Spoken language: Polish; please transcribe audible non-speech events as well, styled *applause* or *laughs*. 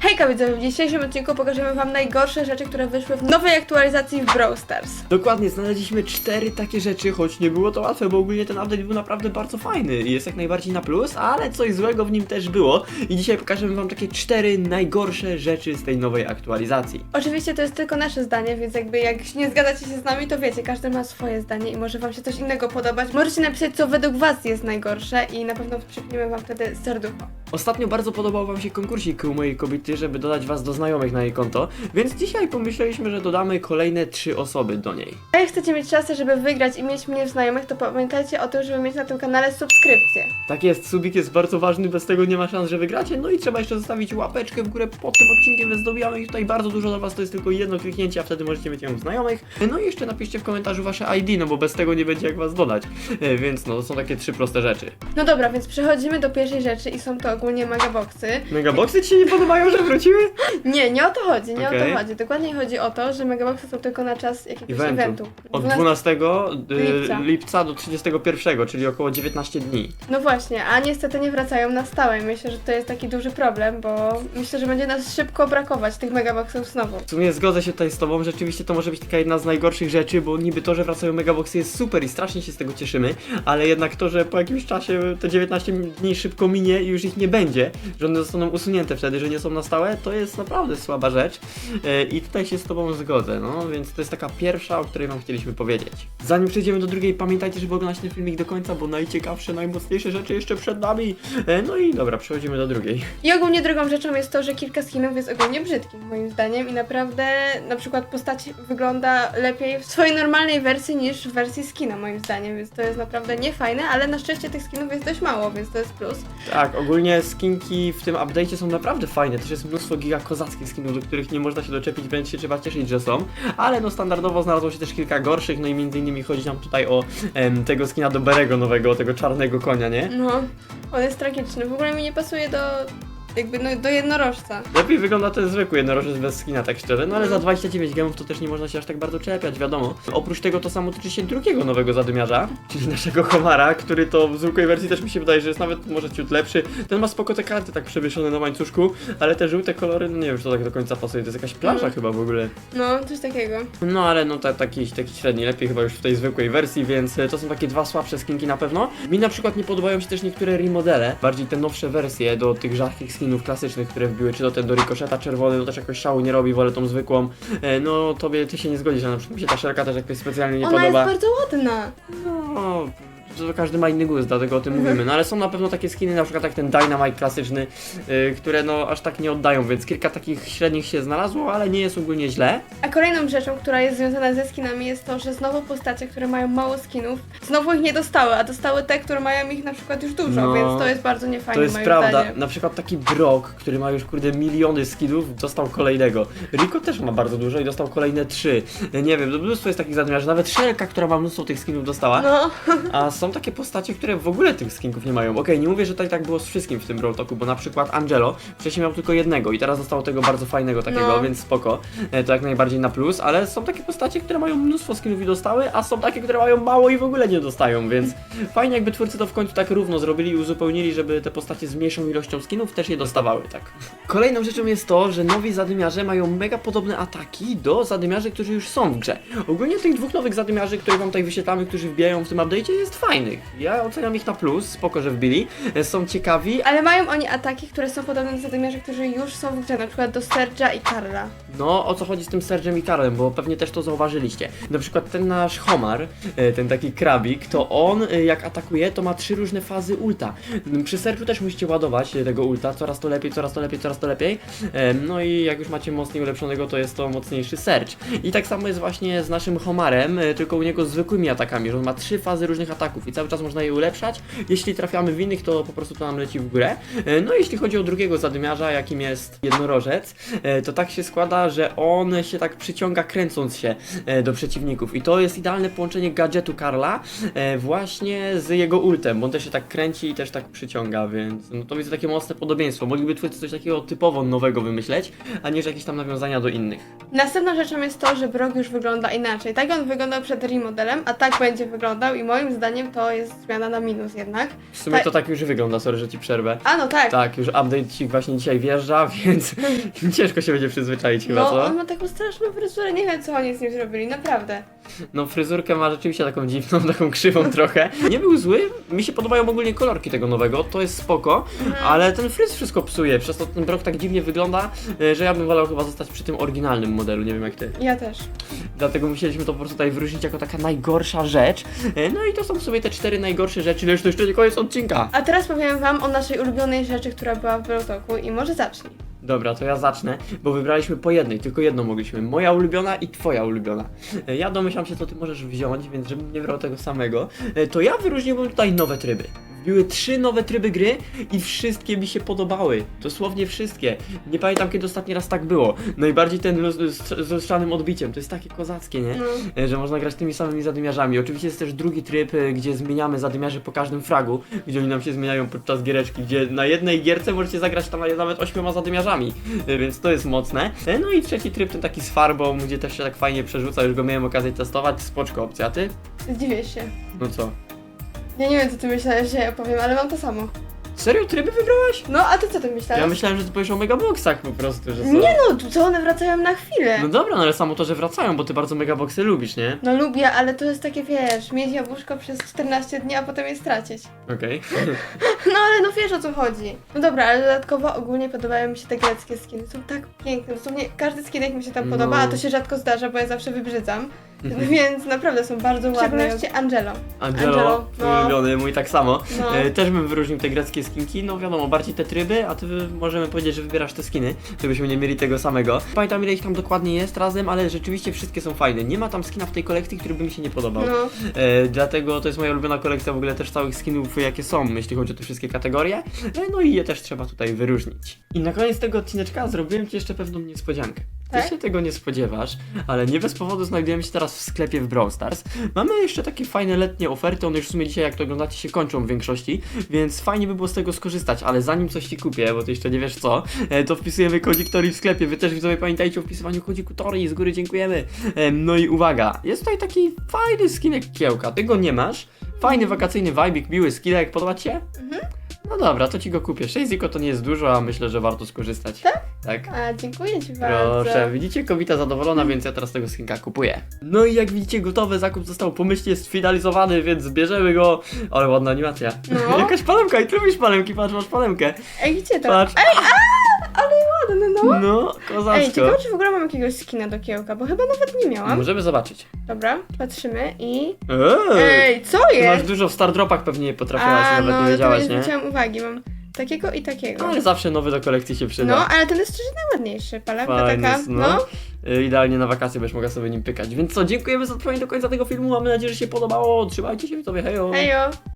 Hejka widzowie, w dzisiejszym odcinku pokażemy wam najgorsze rzeczy, które wyszły w nowej aktualizacji w Brawl Stars. Dokładnie, znaleźliśmy cztery takie rzeczy, choć nie było to łatwe, bo ogólnie ten update był naprawdę bardzo fajny i jest jak najbardziej na plus, ale coś złego w nim też było. I dzisiaj pokażemy wam takie cztery najgorsze rzeczy z tej nowej aktualizacji. Oczywiście to jest tylko nasze zdanie, więc jakby jak nie zgadzacie się z nami, to wiecie, każdy ma swoje zdanie i może wam się coś innego podobać. Możecie napisać, co według was jest najgorsze i na pewno przypniemy wam wtedy serducho. Ostatnio bardzo podobał wam się konkursik u mojej kobiety, żeby dodać was do znajomych na jej konto, więc dzisiaj pomyśleliśmy, że dodamy kolejne trzy osoby do niej. A jak chcecie mieć szansę, żeby wygrać i mieć mnie w znajomych, to pamiętajcie o tym, żeby mieć na tym kanale subskrypcję. Tak jest, subik jest bardzo ważny, bez tego nie ma szans, że wygracie. No i trzeba jeszcze zostawić łapeczkę w górę pod tym odcinkiem, więc dobijamy ich tutaj bardzo dużo dla was, to jest tylko jedno kliknięcie, a wtedy możecie mieć ją w znajomych. No i jeszcze napiszcie w komentarzu wasze ID, no bo bez tego nie będzie jak was dodać. E, Więc no, to są takie trzy proste rzeczy. No dobra, więc przechodzimy do pierwszej rzeczy i są to ogólnie megaboxy. Megaboxy ci się nie podobają, że wróciły? *laughs* Nie, nie o to chodzi, nie o to chodzi. Dokładnie chodzi o to, że megaboxy są tylko na czas jakiegoś Eventu. eventu. Od 12 12 Lipca. lipca. lipca do 31, czyli około 19 dni. No właśnie, a niestety nie wracają na stałe. Myślę, że to jest taki duży problem, bo myślę, że będzie nas szybko brakować tych megaboxów znowu. W sumie zgodzę się tutaj z tobą, rzeczywiście to może być taka jedna z najgorszych rzeczy, bo niby to, że wracają megaboxy jest super i strasznie się z tego cieszymy, ale jednak to, że po jakimś czasie te 19 dni szybko minie i już ich nie będzie, że one zostaną usunięte wtedy, że nie są na stałe, to jest naprawdę słaba rzecz E, i tutaj się z tobą zgodzę, no więc to jest taka pierwsza, o której wam chcieliśmy powiedzieć. Zanim przejdziemy do drugiej, pamiętajcie, żeby oglądać ten filmik do końca, bo najciekawsze, najmocniejsze rzeczy jeszcze przed nami. E, No i dobra, przechodzimy do drugiej. I ogólnie drugą rzeczą jest to, że kilka skinów jest ogólnie brzydkich moim zdaniem i naprawdę na przykład postać wygląda lepiej w swojej normalnej wersji niż w wersji skina moim zdaniem, więc to jest naprawdę niefajne, ale na szczęście tych skinów jest dość mało, więc to jest plus. Tak, ogólnie skinki w tym update'cie są naprawdę fajne. Też jest mnóstwo giga kozackich skinów, do których nie można się doczepić, więc się trzeba cieszyć, że są. Ale no standardowo znalazło się też kilka gorszych, no i między innymi chodzi nam tutaj o em, tego skina do Berego nowego, tego czarnego konia, nie? No, on jest tragiczny. W ogóle mi nie pasuje do jakby no, do jednorożca. Lepiej wygląda ten zwykły jednorożec bez skina, tak szczerze, no ale za 29 gemów to też nie można się aż tak bardzo czepiać, wiadomo. Oprócz tego to samo tyczy się drugiego nowego zadymiarza, czyli naszego Homara, który to w zwykłej wersji też mi się wydaje, że jest nawet może ciut lepszy. Ten ma spoko te karty tak przewieszone na łańcuszku, ale te żółte kolory, no nie wiem, czy to tak do końca pasuje, to jest jakaś plaża Mhm. chyba w ogóle. No, coś takiego. No ale no ta, taki, taki średni, lepiej chyba już w tej zwykłej wersji, więc e, to są takie dwa słabsze skinki na pewno. Mi na przykład nie podobają się też niektóre remodele, bardziej te nowsze wersje do tych rzadkich skinów klasycznych, które wbiły, czy do ten do Ricochet'a czerwony, no też jakoś szału nie robi, wolę tą zwykłą. E, No tobie, ty się nie zgodzisz, że na przykład mi się ta szerka też jakoś specjalnie nie Ona podoba. jest bardzo ładna. No, to każdy ma inny gust, dlatego o tym mówimy. No ale są na pewno takie skiny, na przykład jak ten Dynamite klasyczny, y, które no aż tak nie oddają, więc kilka takich średnich się znalazło, ale nie jest ogólnie źle. A kolejną rzeczą, która jest związana ze skinami jest to, że znowu postacie, które mają mało skinów, znowu ich nie dostały, a dostały te, które mają ich na przykład już dużo, No, więc to jest bardzo niefajne To jest moim prawda. zdaniem. Na przykład taki Brock, który ma już kurde miliony skinów, dostał kolejnego. Rico też ma bardzo dużo i dostał kolejne trzy. Nie wiem, mnóstwo jest takich zadmiarzy. Nawet Shelka, która ma mnóstwo tych skinów dostała. No, A są takie postacie, które w ogóle tych skinków nie mają. Okej, nie mówię, że tutaj tak było z wszystkim w tym Brawl Talku, bo na przykład Angelo wcześniej miał tylko jednego i teraz dostał tego bardzo fajnego takiego, No. więc spoko. E, To jak najbardziej na plus, ale są takie postacie, które mają mnóstwo skinów i dostały, a są takie, które mają mało i w ogóle nie dostają, więc *laughs* fajnie jakby twórcy to w końcu tak równo zrobili i uzupełnili, żeby te postacie z mniejszą ilością skinów też je dostawały, tak. Kolejną rzeczą jest to, że nowi zadymiarze mają mega podobne ataki do zadymiarzy, którzy już są w grze. Ogólnie tych dwóch nowych zadymiarzy, które wam tutaj wyświetlamy, którzy wbijają w tym update'cie jest fajnych. Ja oceniam ich na plus, spoko, że wbili. E, Są ciekawi, ale mają oni ataki, które są podobne do zadymiarzy, którzy już są w grze, na przykład do Serge'a i Karla. No, o co chodzi z tym Sergem i Karlem, bo pewnie też to zauważyliście. Na przykład ten nasz Homar, e, ten taki krabik, to on e, jak atakuje, to ma trzy różne fazy ulta. M, Przy Sergiu też musicie ładować tego ulta, coraz to lepiej, coraz to lepiej, coraz to lepiej. No i jak już macie mocniej ulepszonego, to jest to mocniejszy Serge. I tak samo jest właśnie z naszym Homarem, tylko u niego zwykłymi atakami, że on ma trzy fazy różnych ataków i cały czas można je ulepszać. Jeśli trafiamy w innych, to po prostu to nam leci w górę. E, No i jeśli chodzi o drugiego zadymiarza, jakim jest jednorożec, e, to tak się składa, że on się tak przyciąga kręcąc się e, do przeciwników i to jest idealne połączenie gadżetu Karla właśnie z jego ultem, bo on też się tak kręci i też tak przyciąga, więc no to widzę takie mocne podobieństwo. Mogliby twórcy coś takiego typowo nowego wymyśleć, a nie że jakieś tam nawiązania do innych. Następną rzeczą jest to, że Brock już wygląda inaczej. Tak on wyglądał przed remodelem, a tak będzie wyglądał i moim zdaniem to jest zmiana na minus jednak. W sumie Tak. to tak już wygląda, sorry, że ci przerwę. A no tak. Tak, już update ci właśnie dzisiaj wjeżdża, *laughs* więc *laughs* ciężko się będzie przyzwyczaić chyba, No, co? on ma taką straszną fryzurę, nie wiem co oni z nim zrobili, naprawdę. No fryzurkę ma rzeczywiście taką dziwną, taką krzywą *laughs* trochę. Nie był zły, mi się podobają ogólnie kolorki tego nowego, to jest spoko, Mhm. ale ten fryz wszystko psuje, przez to ten brok tak dziwnie wygląda, e, że ja bym wolał chyba zostać przy tym oryginalnym modelu, nie wiem jak ty. Ja też. Dlatego musieliśmy to po prostu tutaj wyróżnić jako taka najgorsza rzecz. E, No i to są w sumie te cztery najgorsze rzeczy, lecz to jeszcze nie koniec odcinka. A teraz powiem wam o naszej ulubionej rzeczy, która była w Brotoku i może zacznij. Dobra, to ja zacznę, bo wybraliśmy po jednej, tylko jedną mogliśmy. Moja ulubiona i twoja ulubiona. E, Ja domyślam się, co ty możesz wziąć, więc żebym nie brał tego samego, e, to ja wyróżniłbym tutaj nowe tryby. Wbiły trzy nowe tryby gry i wszystkie mi się podobały. Dosłownie wszystkie. Nie pamiętam, kiedy ostatni raz tak było. Najbardziej ten luz- z, z lustrzanym odbiciem, to jest takie kozackie, nie? No. E, że można grać tymi samymi zadymiarzami. Oczywiście jest też drugi tryb, e, gdzie zmieniamy zadymiarze po każdym fragu, gdzie oni nam się zmieniają podczas giereczki, gdzie na jednej gierce możecie zagrać tam nawet ośmioma zadymiarzami, e, więc to jest mocne. E, No i trzeci tryb, ten taki z farbą, gdzie też się tak fajnie przerzuca, już go miałem okazję testować, spoczko opcja, a ty? Zdziwię się. No co? Ja nie wiem, co ty myślałeś, że ja powiem, ale mam to samo. Serio tryby wybrałaś? No, a ty co ty myślałeś? Ja myślałem, że ty powiesz o megaboxach po prostu, że co? Nie no, co one wracają na chwilę. No dobra, no ale samo to, że wracają, bo ty bardzo megaboxy lubisz, nie? No lubię, ale to jest takie, wiesz, mieć jabłuszko przez 14 dni, a potem je stracić. *laughs* Okej. No ale no wiesz o co chodzi. No dobra, ale dodatkowo ogólnie podobają mi się te greckie skiny. Są tak piękne. Dosłownie każdy skinek mi się tam No. podoba, a to się rzadko zdarza, bo ja zawsze wybrzydzam. *laughs* Więc naprawdę są bardzo ładne. W szczególności Angelo. Angelo, Angelo, no. ulubiony, mój tak samo. No. E, też bym wyróżnił te greckie skinki, no wiadomo, bardziej te tryby, a ty możemy powiedzieć, że wybierasz te skiny, żebyśmy nie mieli tego samego. Pamiętam ile ich tam dokładnie jest razem, ale rzeczywiście wszystkie są fajne. Nie ma tam skina w tej kolekcji, który by mi się nie podobał. No. E, dlatego to jest moja ulubiona kolekcja w ogóle też całych skinów, jakie są, jeśli chodzi o te wszystkie kategorie. E, no i je też trzeba tutaj wyróżnić. I na koniec tego odcineczka zrobiłem Ci jeszcze pewną niespodziankę. Ty Tak? się tego nie spodziewasz, ale nie bez powodu znajdujemy się teraz w sklepie w Brawl Stars. Mamy jeszcze takie fajne letnie oferty, one już w sumie dzisiaj jak to oglądacie się kończą w większości, więc fajnie by było z tego skorzystać, ale zanim coś Ci kupię, bo Ty jeszcze nie wiesz co, e, to wpisujemy kodzik Tori w sklepie. Wy też widzowie pamiętajcie o wpisywaniu kodziku Tori, z góry dziękujemy. E, No i uwaga, jest tutaj taki fajny skinek kiełka, Ty go nie masz. Fajny wakacyjny vibe, miły skinek, podoba Ci się? Mhm. No dobra, to Ci go kupię. 6 ziko to nie jest dużo, a myślę, że warto skorzystać. Tak? Tak. A, dziękuję Ci bardzo. Proszę, widzicie, kobieta zadowolona, więc ja teraz tego skinka kupuję. No i jak widzicie, gotowy zakup został pomyślnie sfinalizowany, więc bierzemy go. Ale ładna animacja. No. *laughs* Jakaś palemka i ty lubisz palemki, patrz, masz palemkę. Ej, gdzie to? Patrz. Ej, a, no. No, Ej, kozacko. ciekawe czy w ogóle mam jakiegoś skina do kiełka, bo chyba nawet nie miałam. Możemy zobaczyć. Dobra, patrzymy i... Eee, Ej, co ty masz jest? dużo w Star Dropach pewnie nie potrafiłaś, A, nawet no, nie to wiedziałaś, nie zwróciłam uwagi, mam takiego i takiego. Ale zawsze nowy do kolekcji się przyda. No, ale ten jest szczerze najładniejszy. Palemka Fajny taka, jest, no. Y, Idealnie na wakacje będziesz mogła sobie nim pykać. Więc co, dziękujemy za trwanie do końca tego filmu. Mamy nadzieję, że się podobało. Trzymajcie się, sobie hejo. Hejo.